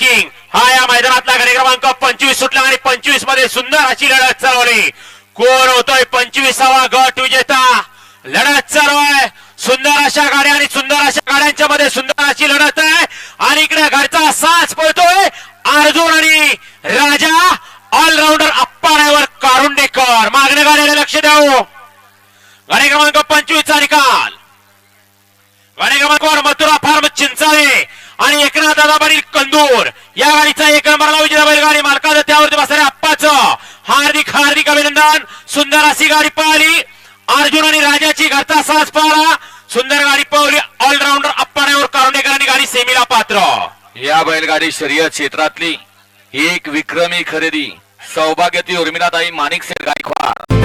Breaking हा या मैदानातला कार्यक्रमांक पंचवीस सुटला आणि पंचवीसमध्ये सुंदर अशी लढत चालवली. कोण होतोय पंचवीसावा गट विजेता? लढत चालू सुंदर अशा गाड्या आणि सुंदर अशा गाड्यांच्या मध्ये सुंदर अशी लढत आहे. आणि इकडे घरचा साच पळतोय. अर्जुन आणि राजा ऑलराऊंडर अप्पा ड्रायव्हर कारुंडेकर. मागण्या गाड्याला लक्ष द्यावं. गाडी क्रमांक पंचवीसचा निकाल. दादा पाटील कंदूर. या गाडीचा एक नंबरला विजेता बैलगाडी मालकाचं त्यावरती बसणाऱ्या अप्पाचं हार्दिक हार्दिक अभिनंदन. सुंदर अशी गाडी पाहिली अर्जुन आणि राजाची घरचा साज पाहिला सुंदर गाडी पळवली. ऑलराऊंडर अप्पाण्यावर ड्रायव्हर गाडी सेमीला पात्र. या बैलगाडी शर्यत क्षेत्रातली एक विक्रमी खरेदी. सौभाग्यती उर्मिलाताई माणिक सेठ गायकवाड.